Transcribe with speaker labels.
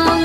Speaker 1: নাম